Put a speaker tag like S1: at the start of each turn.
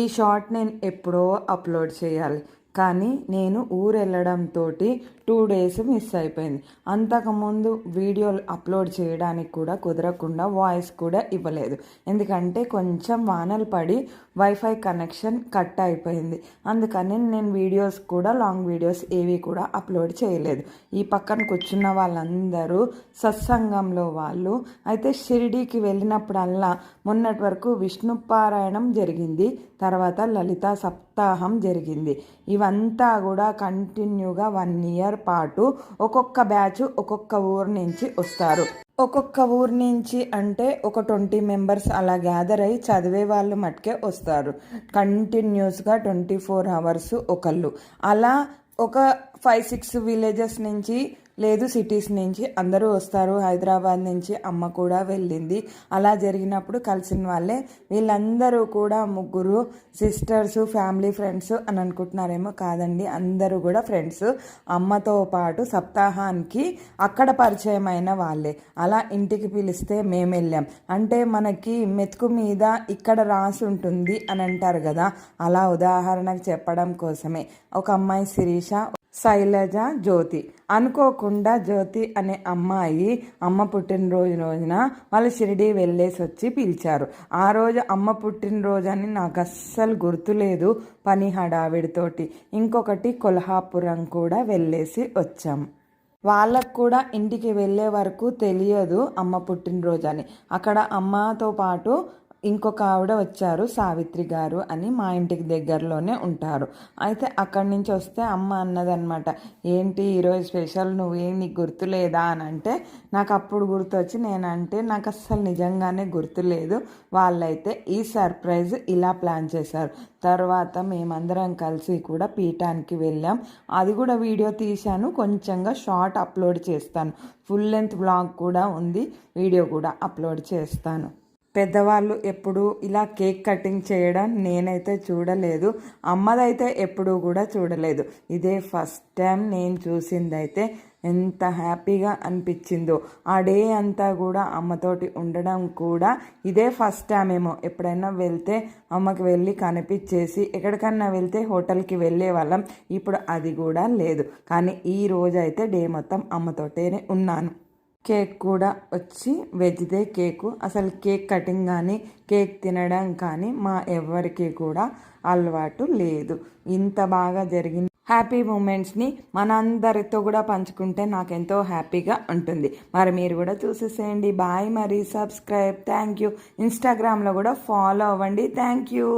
S1: ఈ షార్ట్ నేను ఎప్పుడో అప్లోడ్ చేయాలి. కానీ నేను ఊరు వెళ్ళడంతో టూ డేస్ మిస్ అయిపోయింది. అంతకుముందు వీడియోలు అప్లోడ్ చేయడానికి కూడా కుదరకుండా వాయిస్ కూడా ఇవ్వలేదు. ఎందుకంటే కొంచెం వానలు పడి వైఫై కనెక్షన్ కట్ అయిపోయింది. అందుకని నేను వీడియోస్ కూడా లాంగ్ వీడియోస్ ఏవి కూడా అప్లోడ్ చేయలేదు. ఈ పక్కన కూర్చున్న వాళ్ళందరూ సత్సంగంలో వాళ్ళు. అయితే షిరిడీకి వెళ్ళినప్పుడల్లా మొన్నటి వరకు విష్ణుపారాయణం జరిగింది. తర్వాత లలిత సప్తాహం జరిగింది. ఇవంతా కూడా కంటిన్యూగా వన్ ఇయర్ పాటు ఒక్కొక్క బ్యాచ్ ఒక్కొక్క ఊరు నుంచి వస్తారు. ఒక్కొక్క ఊరు నుంచి అంటే ఒక ట్వంటీ మెంబర్స్ అలా గ్యాదర్ అయ్యి చదివే వాళ్ళు మట్టుకే వస్తారు. కంటిన్యూస్గా ట్వంటీ ఫోర్ అవర్స్ ఒకళ్ళు. అలా ఒక ఫైవ్ సిక్స్ విలేజెస్ నుంచి లేదు సిటీస్ నుంచి అందరూ వస్తారు. హైదరాబాద్ నుంచి అమ్మ కూడా వెళ్ళింది. అలా జరిగినప్పుడు కలిసిన వాళ్ళే. వీళ్ళందరూ కూడా ముగ్గురు సిస్టర్స్ ఫ్యామిలీ ఫ్రెండ్స్ అని అనుకుంటున్నారేమో కాదండి. అందరూ కూడా ఫ్రెండ్స్. అమ్మతో పాటు సప్తాహానికి అక్కడ పరిచయమైన వాళ్ళే. అలా ఇంటికి పిలిస్తే మేము వెళ్ళాం. అంటే మనకి మెతుకు మీద ఇక్కడ రాసి ఉంటుంది అని అంటారు కదా. అలా ఉదాహరణకు చెప్పడం కోసమే. ఒక అమ్మాయి శిరీష శైలజ జ్యోతి. అనుకోకుండా జ్యోతి అనే అమ్మాయి అమ్మ పుట్టినరోజు రోజున వాళ్ళు షిరిడి వెళ్ళేసి వచ్చి పిలిచారు. ఆ రోజు అమ్మ పుట్టినరోజు అని నాకు అస్సలు గుర్తులేదు పని హడావిడితోటి. ఇంకొకటి కొల్హాపురం కూడా వెళ్ళేసి వచ్చాం. వాళ్ళకు కూడా ఇంటికి వెళ్ళే వరకు తెలియదు అమ్మ పుట్టినరోజు అని. అక్కడ అమ్మతో పాటు ఇంకొక ఆవిడ వచ్చారు సావిత్రి గారు అని మా ఇంటికి దగ్గరలోనే ఉంటారు. అయితే అక్కడి నుంచి వస్తే అమ్మ అన్నదనమాట ఏంటి ఈరోజు స్పెషల్? నువ్వేం నీకు గుర్తులేదా అని అంటే నాకు అప్పుడు గుర్తొచ్చి నేనంటే నాకు అస్సలు నిజంగానే గుర్తులేదు వాళ్ళైతే ఈ సర్ప్రైజ్ ఇలా ప్లాన్ చేశారు. తర్వాత మేమందరం కలిసి కూడా పీఠానికి వెళ్ళాం. అది కూడా వీడియో తీశాను కొంచెంగా షార్ట్ అప్లోడ్ చేస్తాను. ఫుల్ లెంత్ బ్లాగ్ కూడా ఉంది వీడియో కూడా అప్లోడ్ చేస్తాను. పెద్దవాళ్ళు ఎప్పుడు ఇలా కేక్ కటింగ్ చేయడం నేనైతే చూడలేదు. అమ్మదైతే ఎప్పుడూ కూడా చూడలేదు. ఇదే ఫస్ట్ టైం నేను చూసిందైతే ఎంత హ్యాపీగా అనిపించిందో. ఆ డే అంతా కూడా అమ్మతోటి ఉండడం కూడా ఇదే ఫస్ట్ టైం ఏమో. ఎప్పుడైనా వెళ్తే అమ్మకి వెళ్ళి కనిపించేసి ఎక్కడికన్నా వెళ్తే హోటల్కి వెళ్ళే వాళ్ళం. ఇప్పుడు అది కూడా లేదు. కానీ ఈ రోజైతే డే మొత్తం అమ్మతోటేనే ఉన్నాను. కేక్ కూడా వచ్చి వెజ్దే కేకు. అసలు కేక్ కటింగ్ కానీ కేక్ తినడం కానీ మా ఎవరికి కూడా అలవాటు లేదు. ఇంత బాగా జరిగింది. హ్యాపీ మూమెంట్స్ని మనందరితో కూడా పంచుకుంటే నాకు ఎంతో హ్యాపీగా ఉంటుంది. మరి మీరు కూడా చూసేసేయండి. బాయ్ మరి సబ్స్క్రైబ్. Thank you. ఇన్స్టాగ్రామ్లో కూడా ఫాలో అవ్వండి. Thank you.